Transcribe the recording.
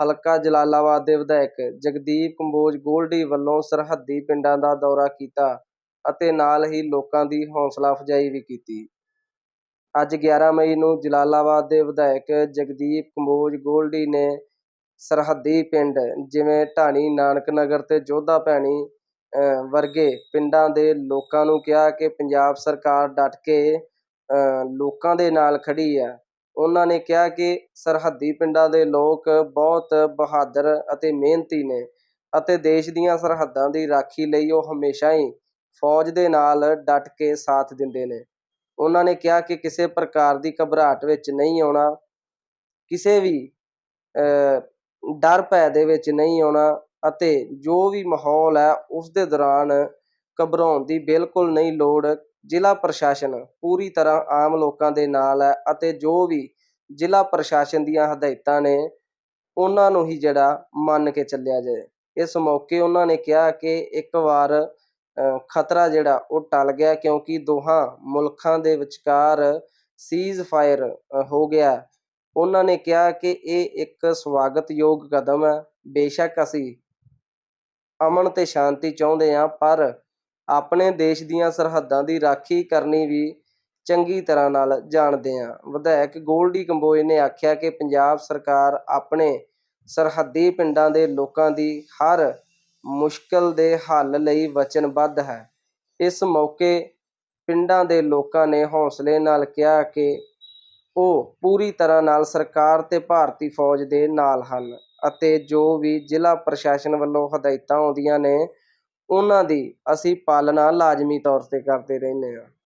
ਹਲਕਾ ਜਲਾਲਾਬਾਦ ਦੇ ਵਿਧਾਇਕ ਜਗਦੀਪ ਕੰਬੋਜ ਗੋਲਡੀ ਵੱਲੋਂ ਸਰਹੱਦੀ ਪਿੰਡਾਂ ਦਾ ਦੌਰਾ ਕੀਤਾ ਅਤੇ ਨਾਲ ਹੀ ਲੋਕਾਂ ਦੀ ਹੌਸਲਾ ਅਫਜ਼ਾਈ ਵੀ ਕੀਤੀ। ਅੱਜ 11 ਮਈ ਨੂੰ ਜਲਾਲਾਬਾਦ ਦੇ ਵਿਧਾਇਕ ਜਗਦੀਪ ਕੰਬੋਜ ਗੋਲਡੀ ਨੇ ਸਰਹੱਦੀ ਪਿੰਡ, ਜਿਵੇਂ ਢਾਣੀ ਨਾਨਕ ਨਗਰ ਤੇ ਜੋਧਾ ਭੈਣੀ ਵਰਗੇ ਪਿੰਡਾਂ ਦੇ ਲੋਕਾਂ ਨੂੰ ਕਿਹਾ ਕਿ ਪੰਜਾਬ ਸਰਕਾਰ ਡਟ ਕੇ ਲੋਕਾਂ ਦੇ ਨਾਲ ਖੜ੍ਹੀ ਹੈ। ਉਹਨਾਂ ਨੇ ਕਿਹਾ ਕਿ ਸਰਹੱਦੀ ਪਿੰਡਾਂ ਦੇ ਲੋਕ ਬਹੁਤ ਬਹਾਦਰ ਅਤੇ ਮਿਹਨਤੀ ਨੇ ਅਤੇ ਦੇਸ਼ ਦੀਆਂ ਸਰਹੱਦਾਂ ਦੀ ਰਾਖੀ ਲਈ ਉਹ ਹਮੇਸ਼ਾ ਹੀ ਫੌਜ ਦੇ ਨਾਲ ਡਟ ਕੇ ਸਾਥ ਦਿੰਦੇ ਨੇ। ਉਹਨਾਂ ਨੇ ਕਿਹਾ ਕਿ ਕਿਸੇ ਪ੍ਰਕਾਰ ਦੀ ਘਬਰਾਹਟ ਵਿੱਚ ਨਹੀਂ ਆਉਣਾ, ਕਿਸੇ ਵੀ ਡਰ ਭੈ ਦੇ ਵਿੱਚ ਨਹੀਂ ਆਉਣਾ ਅਤੇ ਜੋ ਵੀ ਮਾਹੌਲ ਹੈ ਉਸ ਦੇ ਦੌਰਾਨ ਘਬਰਾਉਣ ਦੀ ਬਿਲਕੁਲ ਨਹੀਂ ਲੋੜ ਜ਼ਿਲ੍ਹਾ ਪ੍ਰਸ਼ਾਸਨ ਪੂਰੀ ਤਰ੍ਹਾਂ ਆਮ ਲੋਕਾਂ ਦੇ ਨਾਲ ਹੈ ਅਤੇ ਜੋ ਵੀ ਜ਼ਿਲ੍ਹਾ ਪ੍ਰਸ਼ਾਸਨ ਦੀਆਂ ਹਦਾਇਤਾਂ ਨੇ, ਉਹਨਾਂ ਨੂੰ ਹੀ ਜਿਹੜਾ ਮੰਨ ਕੇ ਚੱਲਿਆ ਜਾਏ। ਇਸ ਮੌਕੇ ਉਹਨਾਂ ਨੇ ਕਿਹਾ ਕਿ ਇੱਕ ਵਾਰ ਖਤਰਾ ਜਿਹੜਾ ਉਹ ਟਲ ਗਿਆ ਕਿਉਂਕਿ ਦੋਹਾਂ ਮੁਲਕਾਂ ਦੇ ਵਿਚਕਾਰ ਸੀਜ਼ ਫਾਇਰ ਹੋ ਗਿਆ। ਉਹਨਾਂ ਨੇ ਕਿਹਾ ਕਿ ਇਹ ਇੱਕ ਸਵਾਗਤਯੋਗ ਕਦਮ ਹੈ। ਬੇਸ਼ੱਕ ਅਸੀਂ ਅਮਨ ਤੇ ਸ਼ਾਂਤੀ ਚਾਹੁੰਦੇ ਹਾਂ, ਪਰ ਆਪਣੇ ਦੇਸ਼ ਦੀਆਂ ਸਰਹੱਦਾਂ ਦੀ ਰਾਖੀ ਕਰਨੀ ਵੀ ਚੰਗੀ ਤਰ੍ਹਾਂ ਨਾਲ ਜਾਣਦੇ ਹਾਂ। ਵਿਧਾਇਕ ਗੋਲਡੀ ਕੰਬੋਜ ਨੇ ਆਖਿਆ ਕਿ ਪੰਜਾਬ ਸਰਕਾਰ ਆਪਣੇ ਸਰਹੱਦੀ ਪਿੰਡਾਂ ਦੇ ਲੋਕਾਂ ਦੀ ਹਰ ਮੁਸ਼ਕਲ ਦੇ ਹੱਲ ਲਈ ਵਚਨਬੱਧ ਹੈ। ਇਸ ਮੌਕੇ ਪਿੰਡਾਂ ਦੇ ਲੋਕਾਂ ਨੇ ਹੌਸਲੇ ਨਾਲ ਕਿਹਾ ਕਿ ਉਹ ਪੂਰੀ ਤਰ੍ਹਾਂ ਨਾਲ ਸਰਕਾਰ ਤੇ ਭਾਰਤੀ ਫੌਜ ਦੇ ਨਾਲ ਹਨ ਅਤੇ ਜੋ ਵੀ ਜ਼ਿਲ੍ਹਾ ਪ੍ਰਸ਼ਾਸਨ ਵੱਲੋਂ ਹਦਾਇਤਾਂ ਆਉਂਦੀਆਂ ਨੇ ਉਹਨਾਂ ਦੀ ਅਸੀਂ ਪਾਲਣਾ ਲਾਜ਼ਮੀ ਤੌਰ ਤੇ ਕਰਦੇ ਰਹਿੰਦੇ ਹਾਂ।